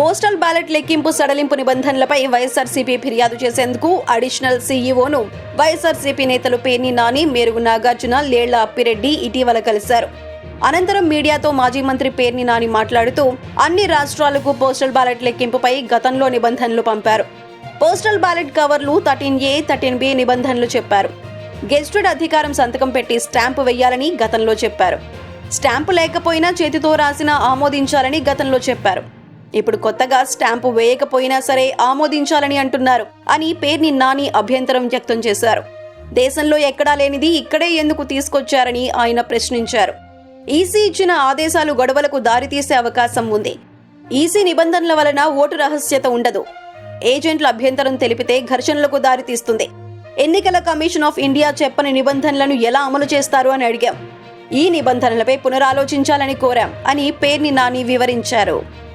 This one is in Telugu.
పోస్టల్ బ్యాలెట్ లెక్కింపు సడలింపు నిబంధనలపై వైఎస్ఆర్సీపీ ఫిర్యాదు చేసేందుకు అడిషనల్ సీఈఓను వైఎస్ఆర్సీపీ నేతలు పేర్ని నాని మేరుగు నాగార్జున లేళ్ళ అప్పిరెడ్డి ఇటీవల కలిశారు. అనంతరం మీడియాతో మాజీ మంత్రి పేర్ని నాని మాట్లాడుతూ అన్ని రాష్ట్రాలకు పోస్టల్ బ్యాలెట్ లెక్కింపుపై గతంలో నిబంధనలు పంపారు. పోస్టల్ బ్యాలెట్ కవర్లు థర్టీన్ ఏ థర్టీన్ బి నిబంధనలు చెప్పారు. గెస్టెడ్ అధికారం సంతకం పెట్టి స్టాంపు వేయాలని గతంలో చెప్పారు. స్టాంపు లేకపోయినా చేతితో రాసిన ఆమోదించాలని గతంలో చెప్పారు. ఇప్పుడు కొత్తగా స్టాంపు వేయకపోయినా సరే ఆమోదించాలని అంటున్నారు అని పేర్ని నాని అభ్యంతరం వ్యక్తం చేశారు. దేశంలో ఎక్కడా లేనిది ఇక్కడే ఎందుకు తీసుకొచ్చారని ఆయన ప్రశ్నించారు. ఈసీ ఇచ్చిన ఆదేశాలు గొడవలకు దారితీసే అవకాశం ఉంది. ఈసీ నిబంధనల వలన ఓటు రహస్యత ఉండదు. ఏజెంట్ల అభ్యంతరం తెలిపితే ఘర్షణలకు దారితీస్తుంది. ఎన్నికల కమిషన్ ఆఫ్ ఇండియా చెప్పని నిబంధనలను ఎలా అమలు చేస్తారు అని అడిగాం. ఈ నిబంధనలపై పునరాలోచించాలని కోరాం అని పేర్ని నాని వివరించారు.